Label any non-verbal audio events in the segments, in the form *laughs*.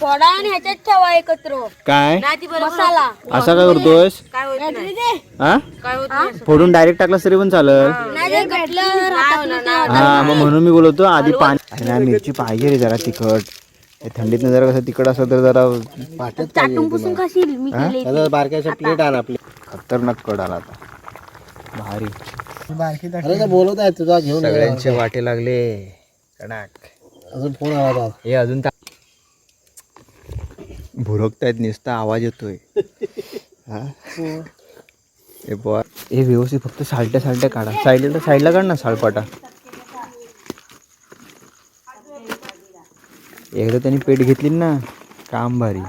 फोडा आणि ह्याच्यात ठेवा एकत्र. काय? मसाला. असा काय करतोयस? काय होत नाही. हा? काय होत नाही फोडून डायरेक्ट टाकलास तरी पण चालल. नाही जर घटलं हातातून ते हा मग म्हणून मी बोलतो आधी पाणी अरे नाही मिरची पाहिजे रे जरा तिखट. हे थंडीतनं जरा कसं तिखट असं तर जरा चाटून पुसून खाशील मी केले बारक्याच्या प्लेट आण आपली. खतरनाक कड आला आता. भारी. अरे ते बोलत आहे तुझा घेऊन ये. सगळ्यांचे वाटे लागले. कडाक. अजून फोन आला होता. हे अजून भुरकतायत नुसता आवाज येतोय. हा? हे बॉ हे व्यवस्थित फक्त सालट्या सालट्या काढा. साईडला साईडला काढ ना साळपाटा. एकदा त्यांनी पेट घेतली ना काम भारी.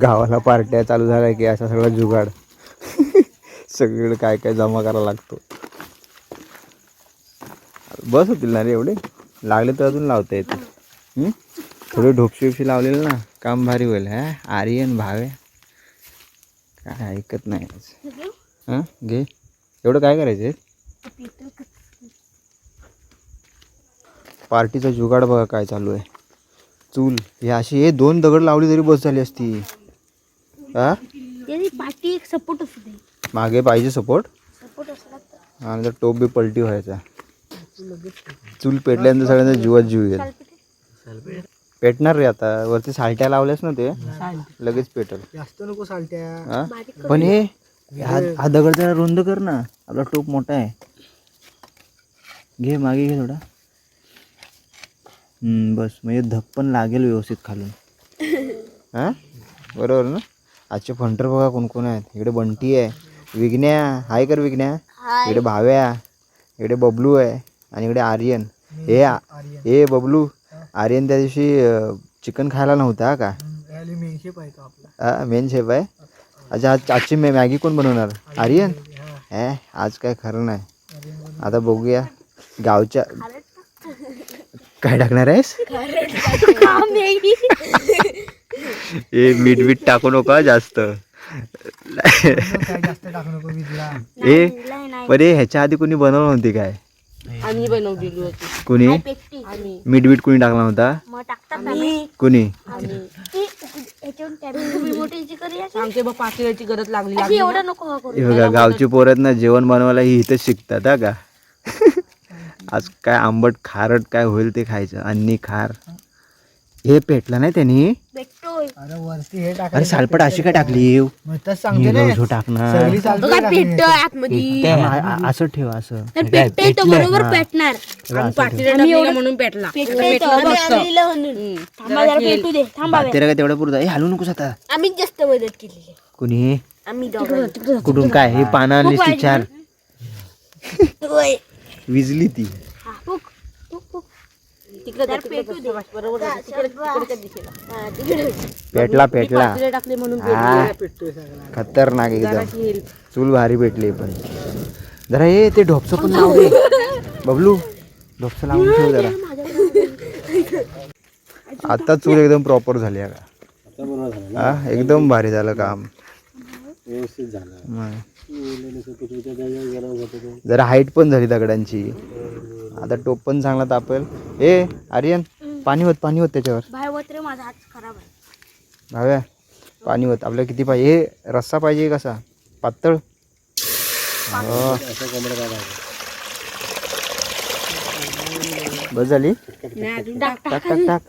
गावाला पार्ट्या चालू झाल्या की असा सगळा जुगाड. सगळीकडे काय काय जमा करावा लागतो. बस होतील ना रे एवढे? लागले तर अजून लावता येते थोडे ढोपशी बिपशी लावलेले ना काम भारी होईल हा? आर्यन भावे. काय ऐकत नाही. हं? घे. एवढं काय करायचं पार्टीचा जुगाड बघा काय चालू आहे. चूल हे अशी हे दोन दगड लावली तरी बस झाली असती. हा? पाठी एक सपोर्ट मागे पाहिजे सपोर्ट सपोर्ट आणि तर टोप बी पलटी व्हायचा. चूल पेटल्यानंतर सगळ्यांचा जीवात जीव येईल. पेटणार रे आता. वरती सालट्या लावल्यास ना ते लगेच पेटल. जास्त नको सालट्या. हा? पण हे हा हा दगड जरा रुंद कर ना. आपला टोप मोठा आहे. घे मागे घे थोडा. हम्म, बस. म्हणजे धप पण लागेल व्यवस्थित खालून. हा? बरोबर ना? आजचे फंटर बघा कोण कोण आहेत. इकडे बंटी आहे. विघण्या हाय कर विघण्या इकडे भाव्या. इकडे बबलू आहे. आणि इकडे आर्यन. हे हे बबलू. आर्यन त्या दिवशी चिकन खायला नव्हता का? मेनशेप आहे तो आपला? हा मेन शेफ आहे. अच्छा आज आजची मॅ मॅगी कोण बनवणार? आर्यन हे. आज काय खरं नाही. आता बघूया गावच्या काय टाकणार आहेस? ए मीठ मीठ टाकू नका जास्त ए पण हे ह्याच्या आधी कोणी बनवलं नव्हती काय? आम्ही बनवलेली होती. कुणी? आम्ही. मीठ कोणी टाकला नव्हता? मग टाकतात ना मी. कुणी? आम्ही. ती याच्यावरून टॅबलेट मोठी करूया आमच्या बा पातेल्याची गरज लागली अशी लागली एवढं नको हा करू. बघा गावची पोरं आहेत ना जेवण बनवायला ही इथंच शिकतात हा का? *laughs* आज काय आंबट खारट काय होईल ते खायचं. अन्नी खार. हे पेटलं नाही त्यांनी? अरे वरती हे टाक अरे सालपट अशी काय टाकली? मग सांगते ना निघवतो टाकणार. सगळी आतमध्ये. आ- असं ठेव असं. तर पेटतोय तो बरोबर पेटणार. आम्ही म्हणून पेटला. पेटतोय तो. आम्ही आणलेलं म्हणून. थांबा जरा पेटू दे. थांबा. तेरा काय तेवढं पुरतं? ए हलू नकोस आता. आम्ही जास्त मदत केलेली कुणी? आम्ही कुठून काय? हे पानं आणली ती चार. होय. विजली ती. तिकडे तर पेटू दे. बरोबर जा, तिकडे शब्बा. तिकडच्या दिशेला हा, तिकडे. पेटला पेटला. पातेले टाकले म्हणून हा. पेटतोय सगळा खतरनाक एकदम. चूल भारी भेटली पण. जरा हे ते ढोपचं पण लाव दे. बबलू ढोपचं लावून ठेव जरा. आता चूल एकदम प्रॉपर झाली आहे का? आता बरोबर झालं हा एकदम भारी झालं काम. व्यवस्थित झालं. मग. उरलेलं सगळं तुझ्या जागेवर गरज होतं ते. जरा हाईट पण झाली दगडांची. आता टोप पण चांगला तापेल. ए आर्यन पाणी होत पाणी होत त्याच्यावर. बाहेर होत रे माझा हात खराब आहे. भाव्या पाणी होत. आपल्याला किती पाहिजे? हे रस्सा पाहिजे कसा? पातळ? हो. बस झाली? नाही अजून टाक टाक टाक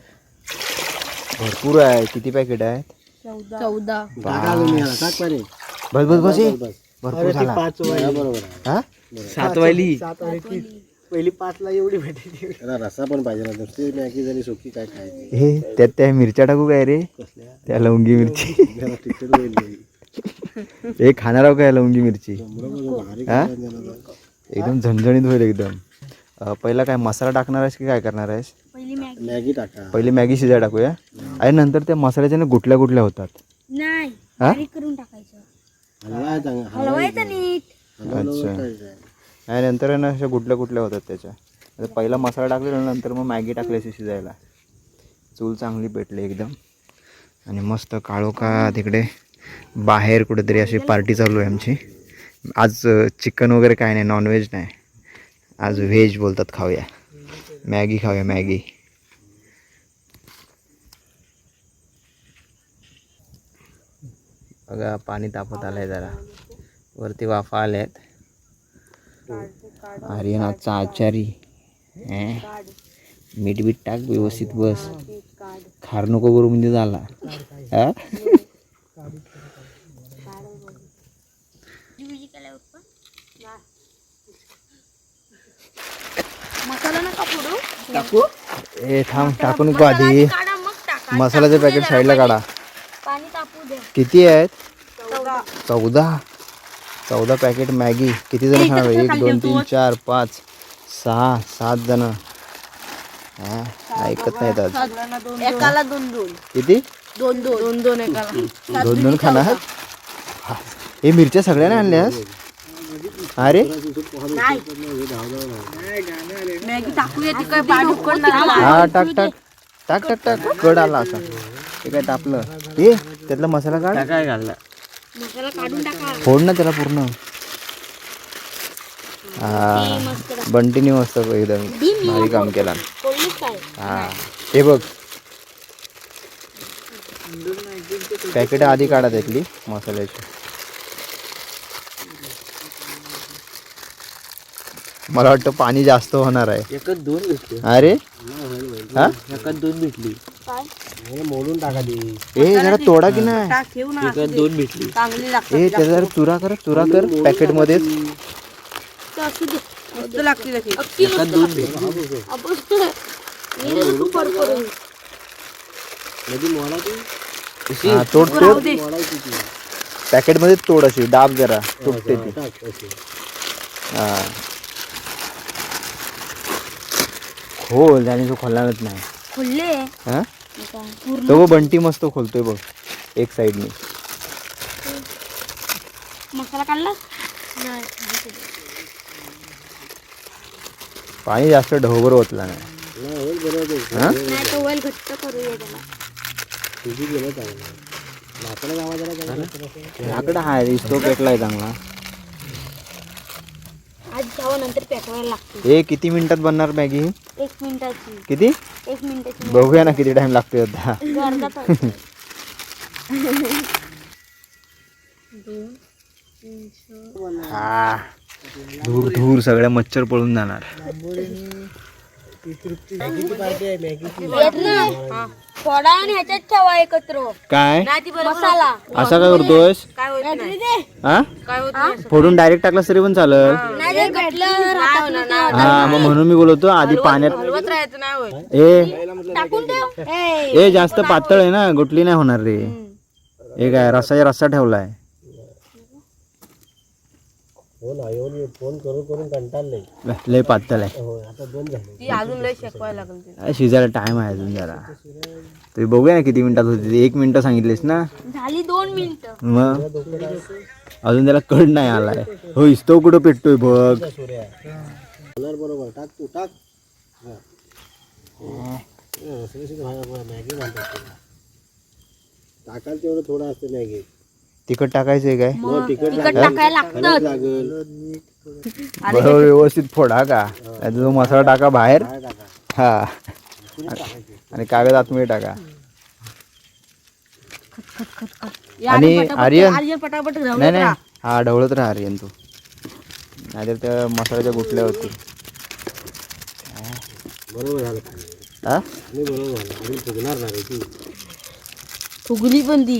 भरपूर आहे. किती पॅकेट आहेत? चौदा. टाका टाक. बस बस बस. भरपूर झाला. बरोबर हा? सात वाली. पहिली पाचला एवढी भेटायची रसा पण पाहिजे ना नुसती मॅगी जरी सुकी काय खायची? हे त्यात त्या मिरच्या टाकू काय रे? कसल्या? त्या लवंगी मिरची. तिखट होईल. हे खाणार आहो काय लवंगी मिरची? कोंबडं बघ, भारी हा? खायला देणार आहे. एकदम झणझणीत होईल एकदम. अं, पहिला काय मसाला टाकणार आहेस की काय करणार आहेस? पहिली मॅगी. मॅगी टाका. पहिले मॅगी शिजाय टाकूया. आणि नंतर त्या मसाल्याच्या ना गुटल्या गुटल्या होतात. नाही हा? बारीक करून टाकायचं. चांगला. हलवायचं नीट. अच्छा. आणि नंतर ना अशा गुटल्या कुठल्या होतात त्याच्या. आता पहिला मसाला टाकलेला नंतर मग मॅगी टाकली अशी शिजायला. चूल चांगली पेटली एकदम. आणि मस्त काळोखा तिकडे बाहेर कुठेतरी अशी पार्टी चालू आहे आमची. आज चिकन वगैरे काय नाही नॉनव्हेज नाही. आज व्हेज बोलतात खाऊया. मॅगी खाऊया मॅगी. बघा पाणी तापत आलं आहे जरा. वरती वाफा आल्या आहेत आर्यनाथचा आचारी? मीठ बीठ टाक व्यवस्थित बस. खार नको करू म्हणजे झाला. हा? फोडू. ए थांब टाकू नको आधी. टाका. मसाल्याचं पॅकेट साईडला काढा. पाणी तापू द्या किती आहेत? चौदा? चौदा पॅकेट मॅगी. किती जण खाणार एक दोन तीन चार पाच सहा सात जण. हा, ऐकत नाहीत आज. एकाला दोन दोन. किती? दोन दोन. दोन दोन एकाला. दोन दोन खाणार? हा. हे मिरच्या सगळ्या नाही आणल्यास अरे मॅगी टाकूया ती काय पाणी उकडणार हा टाक टाक. टाक टाक टाक. कड आला असा. ते काय तापलं? ए त्यातला मसाला काढ. काय घालला मसाला काढून टाका. फोड ना त्याला पूर्ण. हा बंटीने मस्त एकदम भारी काम केला. हा हे बघ. पॅकेट आधी काढा त्यातली मसाल्याची. मला वाटतं पाणी जास्त होणार आहे. एकच दोन भेटले. अरे? हा? एकच दोन भेटली. काय मोडून टाका ती. ए जरा तोडा की नाही? टाक ठेवू ना. एकच दोन भेटली. चांगली लागते ए त्याचा जरा चुरा कर चुरा कर पॅकेट मध्येच असू दे. मस्त लागते दोन भेटली. आपण मी करून. हा तोड तोड. मोडायची ती. पॅकेटमध्ये तोड अशी दाब जरा तुटते ती. टाक अशी. हा. खोल त्याने तो खोलणारच नाही. खुल्ले? हा? तो बघ बंटी मस्त खोलतोय बघ एक साइडने मसाला काढला? पाणी जास्त ढोबर ओतला नाही. आहे. हा? नाही तो वेल घट्ट करूया त्याला तुझी गेलं चांगलं लाकडं गावा जरा चांगलं लाकडं आहे स्टोव पेटलाय चांगला नंतर पेटवायला लागते. ए किती मिनिटात बनणार मॅगी? एक मिनिटाची. किती? एक मिनिटाची बघूया ना किती टाइम लागतोय आता. अर्धा तास. *laughs* हा. धूर धूर सगळ्या मच्छर पळून जाणार. थोडा आणि ह्याच्यात ठेवा एकत्र. काय? नाही ती बरोबर मसाला असा काय करतोयस? नाही हा? काय होत नाही फोडून डायरेक्ट टाकलास तरी पण चालत. हा. मग म्हणून मी बोलवतो आधी पाण्यात हलवत राहायचं नाही होत. ए. ए जास्त पातळ आहे ना गुटली नाही होणार रे. हे काय रस्साच्या रस्सा ठेवलाय. हो ना येऊन फोन करून करून कंटाळले लय पातळ आहे. हो आता दोन झाले. ती अजून लय शेकवायला लागेल ती. काय शिजायला टाइम आहे अजून जरा. तरी बघूया ना किती मिनिटात होती. ती. एक मिनिट सांगितलीस ना? झाली दोन मिनिटं. मग? अजून त्याला कळ नाही आलाय. हो इस्तो कुठं पेटतोय बघ. सूर्या कलर बरोबर. टाक तू टाक. हा. हा, सगळं सगळं मॅगी म्हणतात त्याला. टाकाल तेवढं थोडं असतं मॅगी. तिखट टाकायचंय काय? तिखट टाकायला लागतं लागेल. बरोबर व्यवस्थित फोडा का? नाहीतर तो मसाला टाका बाहेर. हा. आणि कागद आतमध्ये टाका. आणि आर्यन? आर्यन पटापट नाही नाही. हा ढवळत राहा आर्यन तू. नाहीतर त्या मसाल्याच्या गुटल्या होती बरोबर झालं हा? बरोबर झालं. फुगणार नाही ती. फुगली पण ती.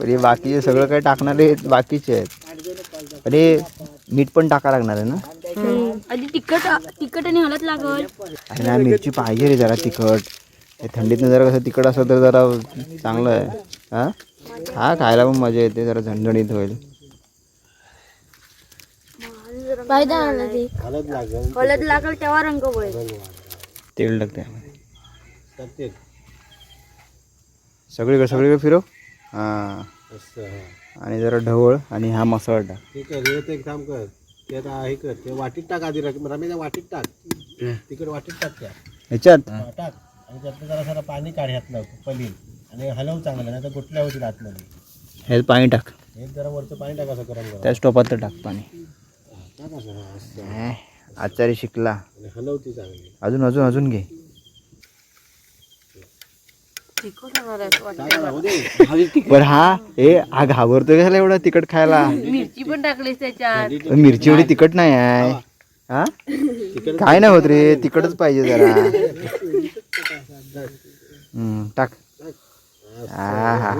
पण हे बाकीचे सगळं काही टाकणारे बाकीचे आहेत. पण हे मीठ पण टाका लागणार आहे ना? आधी तिखट तिखट आणि हळद लागल. आणि मिरची पाहिजे रे जरा तिखट. हे थंडीतनं जरा कसं तिखट असं तर जरा चांगलं आहे. हा? हा खायला पण मजा येते जरा झणझणीत होईल. हळद हळद लागेल. हळद लागल तेव्हा रंग तेल टाक त्यामध्ये प्रत्येक सगळीकडे सगळीकडे फिरव हां. असं हा आणि जरा ढवळ आणि हा मसाला टाक. ते कर हे ते एक काम कर. ते आता हे कर. ते वाटीत टाक आधी रक- रमेशच्या वाटीत टाक. तिकडे वाटीत टाक त्या. ह्याच्यात? हा, टाक. आणि त्यातलं जरा जरा पाणी काढ ह्यातलं पलील आणि हलव चांगलं नाही तर गुटल्या होतील आतमध्ये. हे पाणी टाक. हे जरा वरचं पाणी टाक असं गरम गरम. त्याच टोपात तर टाक पाणी. टाक असं हा, असं. हे, आचारी शिकला. आणि हलवती चांगली. अजून अजून अजून घे तिखट होणार आहे असं वाटतं. टाक आता, हो दे. पण हा? ए हा घाबरतोय कशाला एवढा तिखट खायला? मिरची पण टाकलीस त्याच्यात पण मिरची एवढी तिखट नाही आहे. हा? काय नाही होत रे तिखटच पाहिजे जरा. हम्म, टाक. हा हा.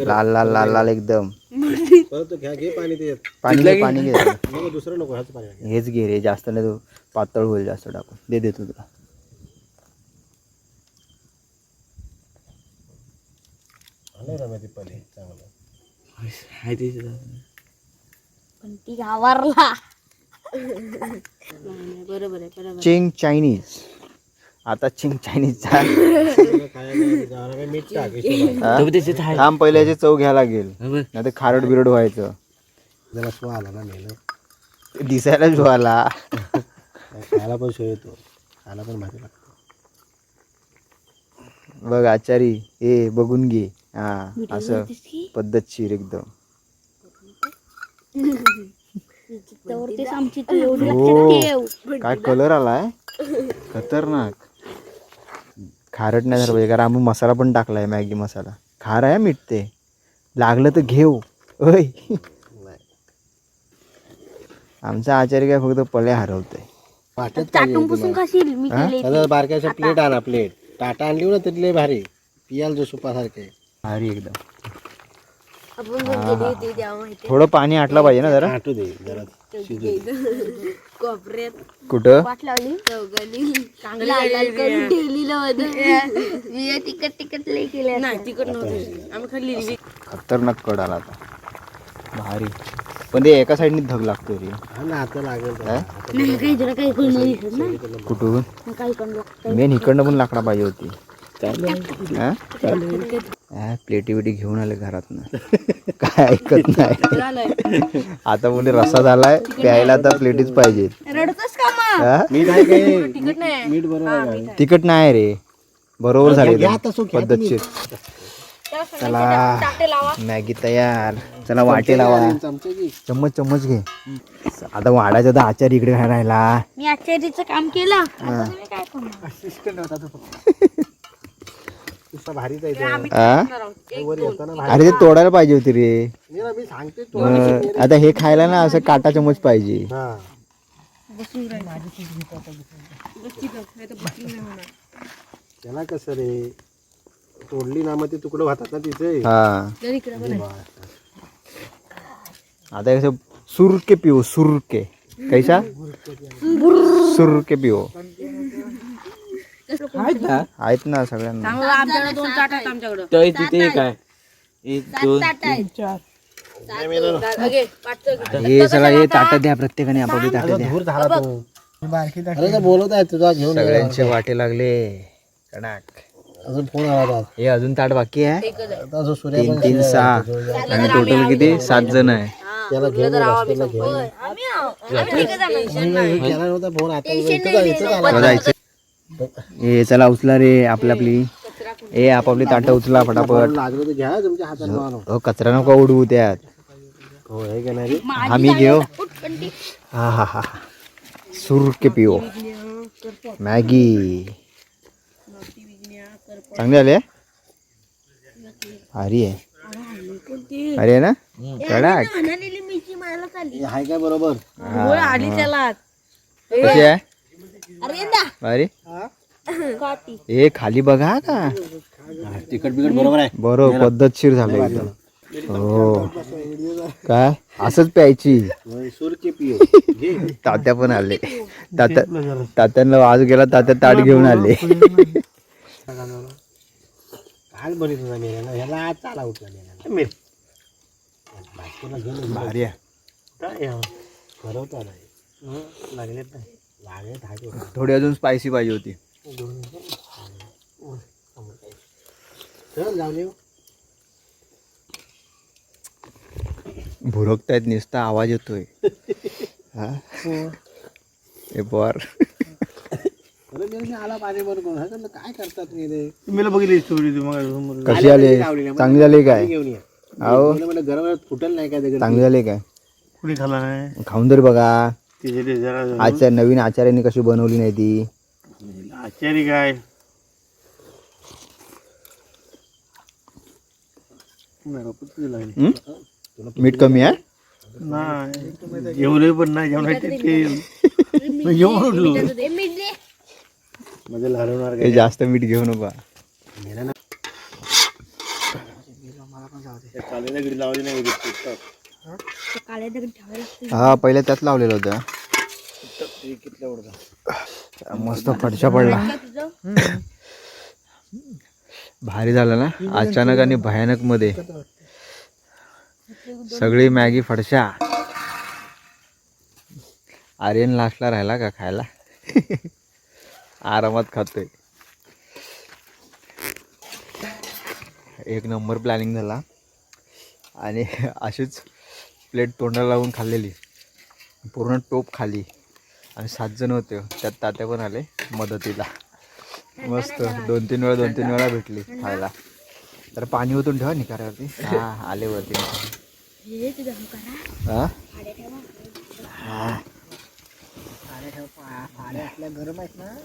लाल लाल लाल लाल एकदम. पाणी पाणी घे. पाणी दुसरं नको. हेच घे रे जास्त नाही तो पातळ होईल जास्त टाकून. दे देतो तुला. हलव रम्या ते पलील चांगलं. पण ती घावरला बरोबर आहे बरोबर चिंग चायनीज. आता चिंग चायनीजचा तुला खायला जा, रम्या मीठ टाक हिशोबाने. थांब पहिले याची चव घ्यायला लागेल. नाही तर खारट बिरड व्हायचं. जरा स्व आला ना मेलं. दिसायला जो आला. खायला पण शो येतो. खायला पण भारी लागतो. बघ आचारी. ए बघून घे. हा असं पद्धतशीर एकदम. हो काय कलर आलाय? खतरनाक. खारट नाही झालं पाहिजे कारण आम्ही मसाला पण टाकलाय मॅगी मसाला. खार आहे मीठ ते. लागलं तर घेऊ. ओय. आमचा आचार्य काय फक्त पले हरवतोय. बारक्याच्या प्लेट आणा प्लेट टाटा आणली ना तिथले भारी. पियाल जो सुपासारखे. भारी एकदम. थोडं पाणी आटलं पाहिजे ना जरा. आटू दे जरा. कोपऱ्यात कुठं? *laughs* तिकट तिकट लई केलं नाही नव्हती. आम्ही खाल्ली खतरनाक कड आला आता. भारी. पण ते एका साईडने धग लागतोय रे. हा ना आता लागेल हा? नाही काही जरा काही करून नाही दिसत ना. कुठून? लागतं मेन इकडनं पण लाकडा पाहिजे होती. प्लेटी बिटी घेऊन आले घरात ना काय ऐकत नाही. आता बोले रसा झालाय प्यायला आता प्लेटीच पाहिजे? तिखट नाही. रे. बरोबर झाले पद्धतशीर. चला. मॅगी तयार. चला वाटे लावा. चम्मच चम्मच घे. आता वाडाचा तर आचार इकडे काय राहिला. मी आचार्यचं काम केलं. *laughs* आता तुम्ही काय करणार नुसता भारीच आहे तो. वर येताना भारी अरे ते तोडायला पाहिजे होती रे. नाही ना, मी सांगते तो मग आता हे खायला ना असं काटा चम्मच पाहिजे. हा. त्याला कसं रे? तोडली ना मग ते तुकडं होतात ना तिचे. हा. आता हे कसं सुर के पिओ सुर के कैसा? सुर के पिओ. आहेत ना. सगळ्यांना. आमच्याकडे दोन आहेत आमच्याकडं. अगे, पाठचं घे. हे सगळं हे ताटं द्या प्रत्येकाने आपापली ताटं द्या. धूर झाला तो. अरे तर बोलत आहे तुझा घेऊन. सगळ्यांचे वाटे लागले. कडाक. अजून फोन आला होता. हे अजून ताट बाकी आहे? आता जो सूर्य तीन तीन सहा. आणि टोटल किती? सात जण आहे. त्याला घेऊन घेऊन नव्हता फोन. आता इथं जायचं हे चला उचला रे आपली आपली. ए आपापली ताटं उचला फटाफट. लागलं तर घ्या तुमच्या हातात मानो हो कचरा नको उडवू त्यात. हो हे का नाही रे? हा मी घेऊ. हा हा हा सुर के पिओ. मॅगी. चांगली आली आहे. भारी आहे अरे ना? कडाक. हे हाय काय बरोबर? आली त्याला. कशी आहे? अरे ना. भारी काटी हे खाली बघा का तिकट बिकट बरोबर आहे. बरोबर पद्धतशीर झालं एकदम. हो. काय? असंच प्यायची. तात्या पण आले. तात्या तात्यांना आज गेला तात्या ताट घेऊन आले. काल बरी तुझा मेला ह्याला आज चाला उठला बायकोला घेऊन. भारी आहे. काय हे? ठरवता नाही लागलेत नाही. थोडी अजून स्पायसी पाहिजे होती. भुरकतायत नुसता आवाज येतोय. *laughs* हा? हे. बर. आला पाणी म्हणलं, काय करतात तुम्ही बघितली स्टोरी कशी आली? चांगली झाली काय? घेऊन या. अहो गरम फुटल नाही काय चांगली झाली काय? कुणी खाला नाही? खाऊन तरी बघा. आचार नवीन आचार्यांनी कशी बनवली नाही ती? आचारी काय? मीठ कमी आहे? नाही जेवले पण नाही जेवणाचे तेल मी जेवण उठलो म्हणजे हरवणार जास्त मीठ घेऊ नका. हा पहिले त्यात लावलेलं होतं. ते कितल्या उडता? मस्त फडशा पडला. भारी झालं ना? अचानक आणि भयानकमध्ये. सगळी मॅगी फडशा. आर्यन लास्टला राहिला का खायला? आरामात खातोय. एक नंबर प्लॅनिंग झाला. आणि अशीच प्लेट तोंडाला लावून खाल्लेली. पूर्ण टोप खाली. आणि सात जण होते. त्यात तात्या पण आले मदतीला. मस्त. दोन तीन वेळा दोन तीन वेळा भेटली खायला. तर पाणी ओतून ठेवा निकाऱ्यावरती *laughs* हा आले वरती. हे हा? हा. गरम आहेत ना.